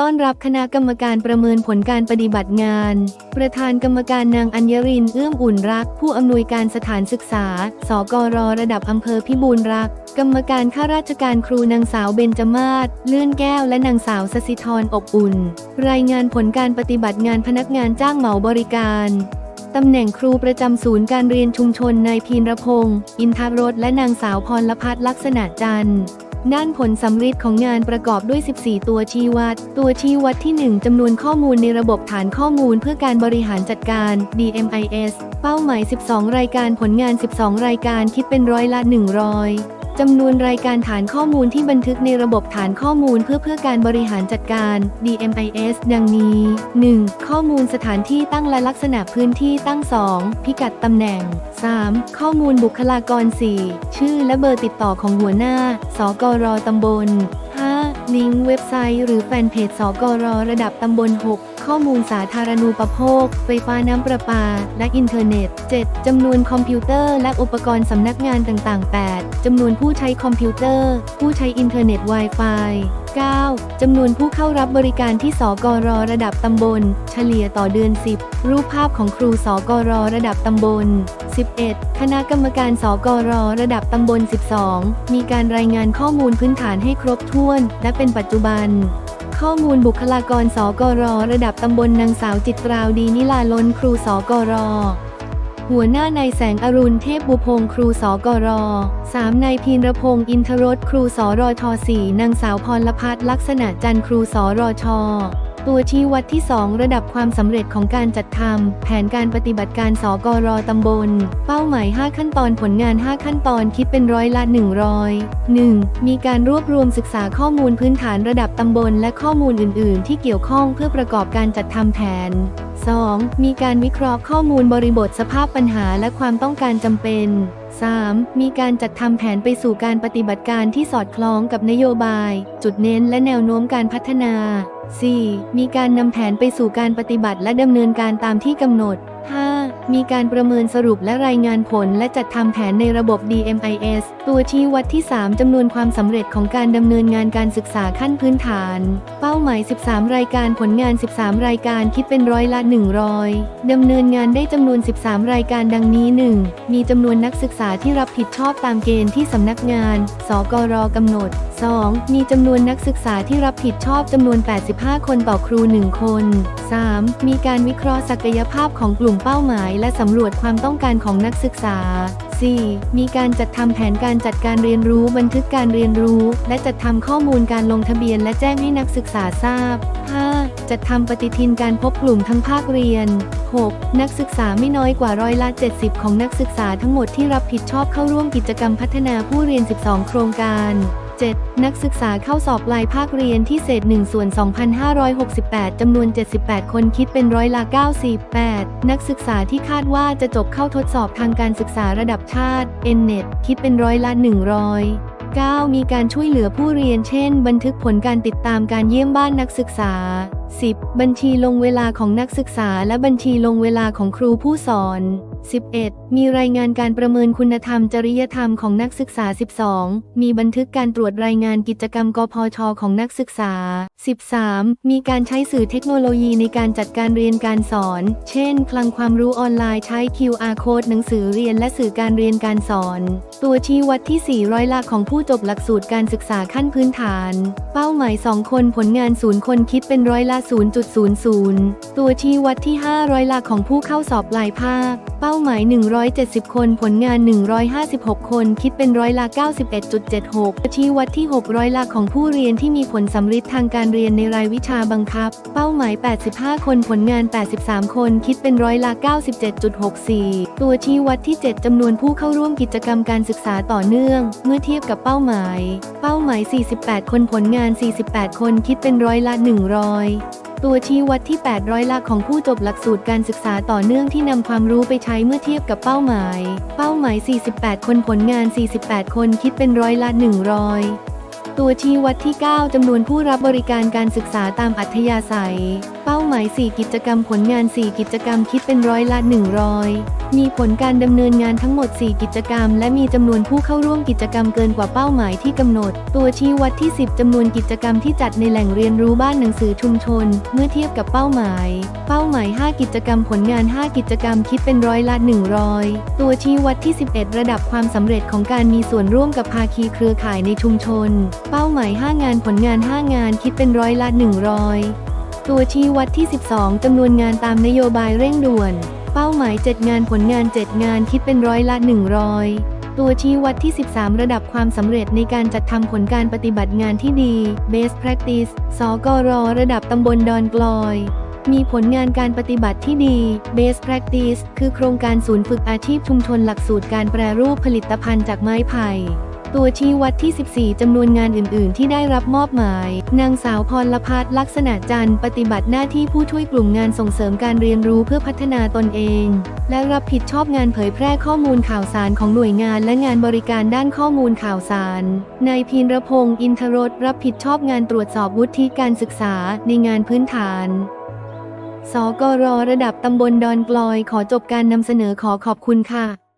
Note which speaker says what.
Speaker 1: ต้อนรับคณะกรรมการประเมินผลการปฏิบัติงาน ประธานกรรมการนางอัญรินเอื้อมอุ่นรัก ผู้อำนวยการสถานศึกษา สกรระดับอำเภอพิบูลรัก กรรมการข้าราชการครูนางสาวเบญจมาศเลื่อนแก้วและนางสาวสสิธรอบอุ่น รายงานผลการปฏิบัติงานพนักงานจ้างเหมาบริการตำแหน่งครูประจำศูนย์การเรียนชุมชนนายพีนรพงศ์อินทารสและนางสาวพรลพัฒน์ลักษณะจันทร์ ด้านผลสำฤทธิ์ของงานประกอบด้วย 14 ตัวชี้วัด ตัวชี้วัดที่ 1 จำนวนข้อมูลในระบบฐานข้อมูลเพื่อการบริหารจัดการ DMIS เป้าหมาย 12 รายการผลงาน 12 รายการคิดเป็นร้อยละ 100 จำนวนรายการฐานข้อมูลที่บันทึกในระบบฐานข้อมูลเพื่อเพื่อการบริหารจัดการ DMIS ดังนี้ 1. ข้อมูลสถานที่ตั้งและลักษณะพื้นที่ตั้ง 2. พิกัดตำแหน่ง 3. ข้อมูลบุคลากร 4. ชื่อและเบอร์ติดต่อของหัวหน้า สกรตำบล 5. ลิงก์เว็บไซต์หรือแฟนเพจสกรระดับตำบล 6 ข้อมูลสาธารณูปโภค ไฟฟ้าน้ำประปา และอินเทอร์เน็ต 7. จำนวนคอมพิวเตอร์และอุปกรณ์สำนักงานต่างๆ 8. จำนวนผู้ใช้คอมพิวเตอร์ ผู้ใช้อินเทอร์เน็ต Wi-Fi 9. จำนวนผู้เข้ารับบริการที่สกรระดับตำบล เฉลี่ยต่อเดือน 10 รูปภาพของครูสกรระดับตำบล 11. คณะกรรมการสกรระดับตำบล 12 มีการรายงานข้อมูลพื้นฐานให้ครบถ้วน และเป็นปัจจุบัน ข้อมูลบุคลากรสกร ระดับตำบลนางสาวจิตราวดีนิลาล้นครูสกร หัวหน้านายแสงอรุณเทพบุพงศ์ครูสกร 3. นายพีนรพงศ์อินทรสครูสรท 4. นางสาวพรลพัฒลักษณะจันทร์ครูสรช ตัวชี้วัดที่ 2 ระดับความสำเร็จของการจัดทำแผนการปฏิบัติการสกรตำบล เป้าหมาย 5 ขั้นตอนผลงาน 5 ขั้นตอนคิดเป็นร้อยละ 100 1. มีการรวบรวมศึกษาข้อมูลพื้นฐานระดับตำบลและข้อมูลอื่น ๆ ที่เกี่ยวข้องเพื่อประกอบการจัดทำแผน 2. มีการวิเคราะห์ข้อมูลบริบทสภาพปัญหาและความต้องการจำเป็น 3. มีการจัดทำแผนไปสู่การปฏิบัติการที่สอดคล้องกับนโยบาย จุดเน้นและแนวโน้มการพัฒนา 4. มีการนำแผนไปสู่การปฏิบัติและดำเนินการตามที่กำหนด 5. มีการประเมินสรุปและรายงานผลและจัดทำแผนในระบบ DMIS ตัวชี้วัดที่ 3จำนวนความสำเร็จของการดำเนินงานการศึกษาขั้นพื้นฐาน เป้าหมาย 13 รายการผลงาน 13 รายการคิดเป็นร้อยละ 100ดำเนินงานได้จำนวน 13 รายการดังนี้ 1. มีจำนวนนักศึกษาที่รับผิดชอบตามเกณฑ์ที่สำนักงาน สกรกำหนด 2. มีจำนวนนักศึกษาที่รับผิดชอบจำนวน 85 คนต่อครู 1 คน 3. มีการวิเคราะห์ศักยภาพของกลุ่มเป้าหมาย และสำรวจความต้องการของนักศึกษา 4. มีการจัดทำแผนการจัดการเรียนรู้บันทึกการเรียนรู้ และจัดทำข้อมูลการลงทะเบียนและแจ้งให้นักศึกษาทราบ 5. จัดทำปฏิทินการพบกลุ่มทั้งภาคเรียน 6. นักศึกษาไม่น้อยกว่าร้อยละ 70 ของนักศึกษาทั้งหมดที่รับผิดชอบเข้าร่วมกิจกรรมพัฒนาผู้เรียน 12 โครงการ 7. นักศึกษาเข้าสอบปลายภาคเรียนที่เศษ1ส่วน 2,568 จำนวน 78 คนคิดเป็นร้อยละ98 นักศึกษาที่คาดว่าจะจบเข้าทดสอบทางการศึกษาระดับชาติ NNET คิดเป็นร้อยละ 100 9. มีการช่วยเหลือผู้เรียนเช่น บันทึกผลการติดตามการเยี่ยมบ้านนักศึกษา 10. บัญชีลงเวลาของนักศึกษาและบัญชีลงเวลาของครูผู้สอน 11. มีรายงานการประเมินคุณธรรมจริยธรรมของนักศึกษา 12. มีบันทึกการตรวจรายงานกิจกรรมกพช ของนักศึกษา 13. มีการใช้สื่อเทคโนโลยีในการจัดการเรียนการสอน เช่น คลังความรู้ออนไลน์ใช้ QR code หนังสือเรียนและสื่อการเรียนการสอน ตัวชี้วัดที่4ร้อยละของผู้จบหลักสูตรการศึกษาขั้นพื้นฐาน เป้าหมาย 2 คนผลงานศูนย์คนคิดเป็นร้อยละ 0.00 ตัวชี้วัดที่5ร้อยละของผู้เข้าสอบปลายภาค เป้าหมาย 170 คน ผลงาน 156 คน คิดเป็นร้อยละ 91.76 ชี้วัดที่ 6 ร้อยละของผู้เรียนที่มีผลสำฤทธิ์ทางการเรียนในรายวิชาบังคับ เป้าหมาย 85 คน ผลงาน 83 คน คิดเป็นร้อยละ 97.64 ตัวชี้วัดที่ 7 จำนวนผู้เข้าร่วมกิจกรรมการศึกษาต่อเนื่อง เมื่อเทียบกับเป้าหมาย เป้าหมาย 48 คน ผลงาน 48 คน คิดเป็นร้อยละ 100 ตัวชี้วัดที่8ร้อยละของผู้จบหลักสูตรการศึกษาต่อเนื่องที่นำความรู้ไปใช้เมื่อเทียบกับเป้าหมาย เป้าหมาย 48 คนผลงาน 48 คนคิดเป็นร้อยละ 100 ตัวชี้วัดที่ 9จำนวนผู้รับบริการการศึกษาตามอัธยาศัยเป้าหมาย 4 กิจกรรมผลงาน 4 กิจกรรมคิดเป็นร้อยละ 100 มีผลการดำเนินงานทั้งหมด 4 กิจกรรม และมีจำนวนผู้เข้าร่วมกิจกรรมเกินกว่าเป้าหมายที่กำหนด ตัวชี้วัดที่ 10จำนวนกิจกรรมที่จัดในแหล่งเรียนรู้บ้านหนังสือชุมชน เมื่อเทียบกับเป้าหมาย เป้าหมาย 5 กิจกรรมผลงาน 5 กิจกรรมคิดเป็นร้อยละ 100 ตัวชี้วัดที่ 11 ระดับความสำเร็จของการมีส่วนร่วมกับภาคีเครือข่ายในชุมชน เป้าหมาย 5 งานผลงาน 5 งานคิดเป็นร้อยละ 100 ตัวชี้วัดที่ 12 จำนวนงานตามนโยบายเร่งด่วน เป้าหมาย 7 งานผลงาน 7 งานคิดเป็นร้อยละ 100 ตัวชี้วัดที่ 13 ระดับความสำเร็จในการจัดทำผลการปฏิบัติงานที่ดี Best Practice สกรระดับตำบลดอนกลอยมีผลงานการปฏิบัติที่ดี Best Practice คือโครงการศูนย์ฝึกอาชีพชุมชนหลักสูตรการแปรรูปผลิตภัณฑ์จากไม้ไผ่ ตัวชี้วัดที่ 14 จำนวนงานอื่น ๆ ที่ได้รับมอบหมาย นางสาวพรพัฒน์ลักษณะจันทร์ปฏิบัติหน้าที่ผู้ช่วยกลุ่มงานส่งเสริมการเรียนรู้เพื่อพัฒนาตนเอง และรับผิดชอบงานเผยแพร่ข้อมูลข่าวสารของหน่วยงานและงานบริการด้านข้อมูลข่าวสาร นายพีนรพงศ์อินทรสรับผิดชอบงานตรวจสอบวุฒิการศึกษาในงานพื้นฐานสกรระดับตำบลดอนกลอยขอจบการนำเสนอขอขอบคุณค่ะ